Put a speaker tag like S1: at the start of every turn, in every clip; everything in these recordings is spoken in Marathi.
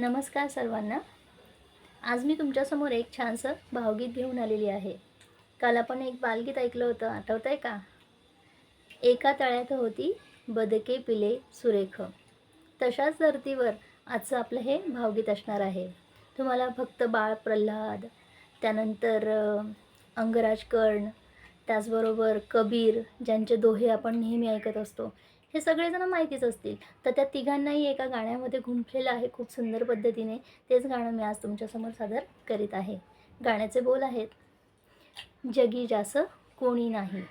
S1: नमस्कार सर्वांना. आज मी तुमच्यासमोर एक छानसं भावगीत घेऊन आलेली आहे. काल आपण एक बालगीत ऐकलं होतं. आठवतं आहे का? एका तळ्यात होती बदके पिले सुरेख. तशाच धर्तीवर आजचं आपलं हे भावगीत असणार आहे. तुम्हाला फक्त बाळ प्रल्हाद त्यानंतर अंगराज कर्ण त्याचबरोबर कबीर ज्यांचे दोहे आपण नेहमी ऐकत असतो. हे सगळेजण माहितीच असतील. तर त्या तिघांनाही एका गाण्यामध्ये गुंफलेलं आहे खूप सुंदर पद्धतीने. तेच गाणं मी आज तुमच्यासमोर सादर करीत आहे. गाण्याचे बोल आहेत जगी जास कोणी नाही.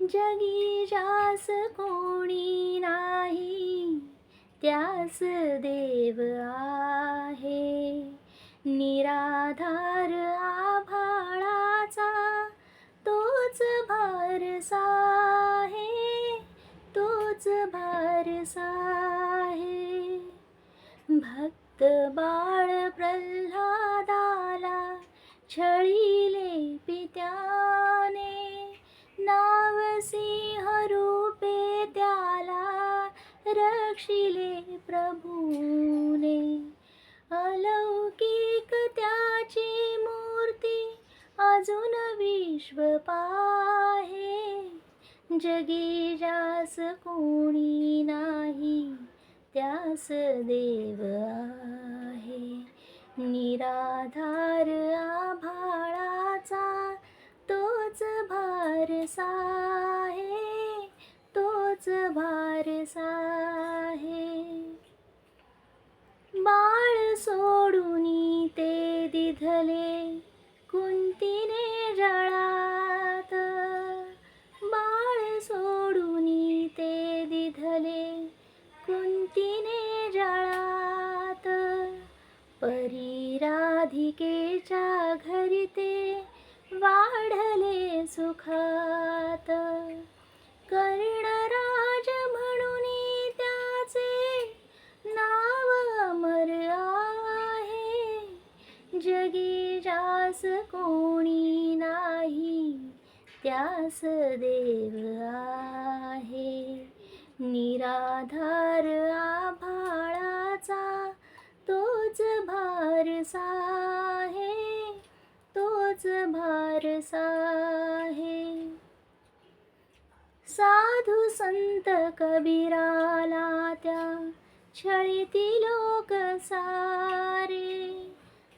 S1: जगी जास कोणी नाही त्यास देव आहे. निराधार आभाळाचा तोच भारसा तोच भारसा आहे भक्त बाळ प्रल्हादाला छळीले पित्याने. नाव सिंह रूपे त्याला रक्षिले प्रभूने. अलौकिक त्याची मूर्ती अजून विश्व जगी जास कोणी नाही त्यास देव आहे. निराधार आभाळाचा तोच भारसा आहे तोच भारसा आहे. बाळ सोडून ते दिधले परी राधिकेच्या घरी ते वाढले सुखात. कर्णराज म्हणून त्याचे नाव अमर आहे. जगी जास कोणी नाही त्यास देव आहे. निराधार आभा भारसा साधू संत कबीराला त्या छळीती लोक सारे।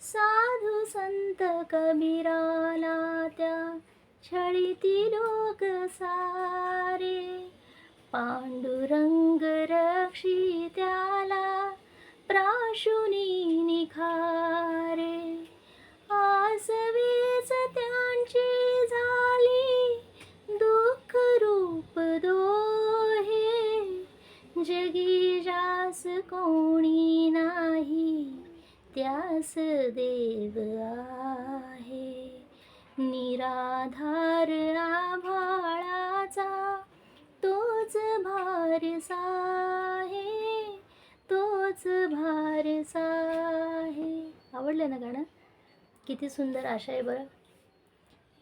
S1: साधू संत कबीराला त्या छळीती लोक सारे। पांडुरंग रक्षी त्याला प्राशुनी निखा जगी जास कोणी नाही त्यास देव आहे. निराधार आभाळाचा तोच भारसा आहे तोच भारसा आहे. आवडलं ना गाणं? किती सुंदर आशा आहे बरं.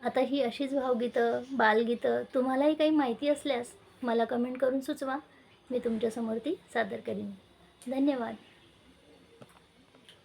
S1: आता ही अशीच भावगीतं बालगीतं तुम्हालाही काही माहिती असल्यास मला कमेंट करून सुचवा. मी तुमच्यासमोर ती सादर करीन. धन्यवाद.